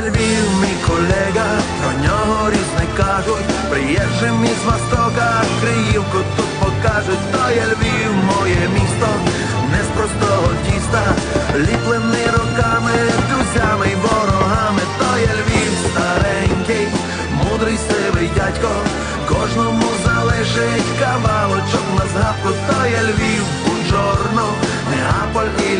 Є Львів, мій колега, про нього різне кажуть, приїжджим із Востока, Криївку тут покажуть, то є Львів, моє місто, не з простого тіста, ліплений роками, друзями й ворогами, то є Львів старенький, мудрий сивий дядько, кожному залишить кавалочок на згадку, то є Львів, Бунжорно, Неаполь і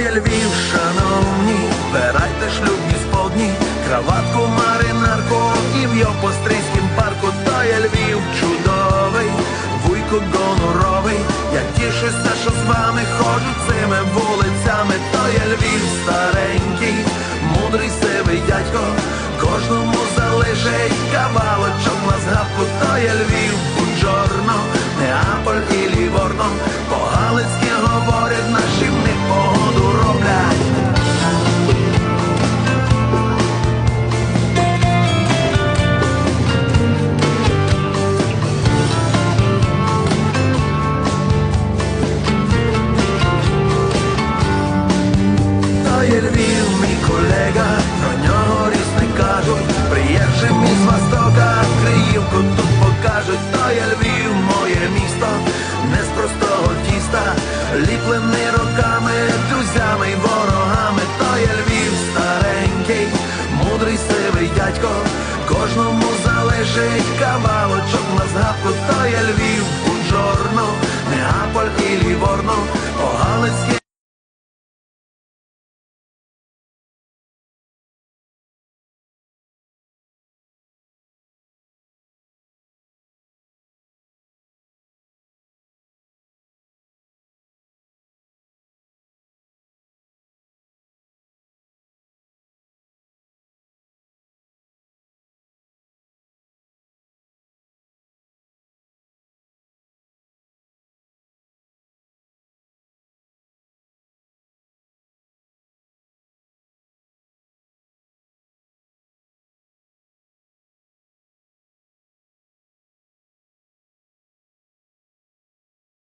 То є Львів, шановні, вбирайте шлюбні сподні, краватку, маринарку і в Йопострийськім парку, то є Львів чудовий, вуйку гоноровий, я тішуся, що з вами ходжу цими вулицями, то є Львів старенький, мудрий сивий дядько, кожному залишить кавалочок на згадку, то є Львів, Бунджорно, Неаполь і Ліворно, із Востока, Криївку тут покажуть, то є Львів, моє місто, не з простого тіста, ліплений роками, друзями й ворогами, то є Львів старенький, мудрий сивий дядько, кожному залишить кавалочок на згадку, то є Львів, Бунжорно, Неаполь і Ліворно,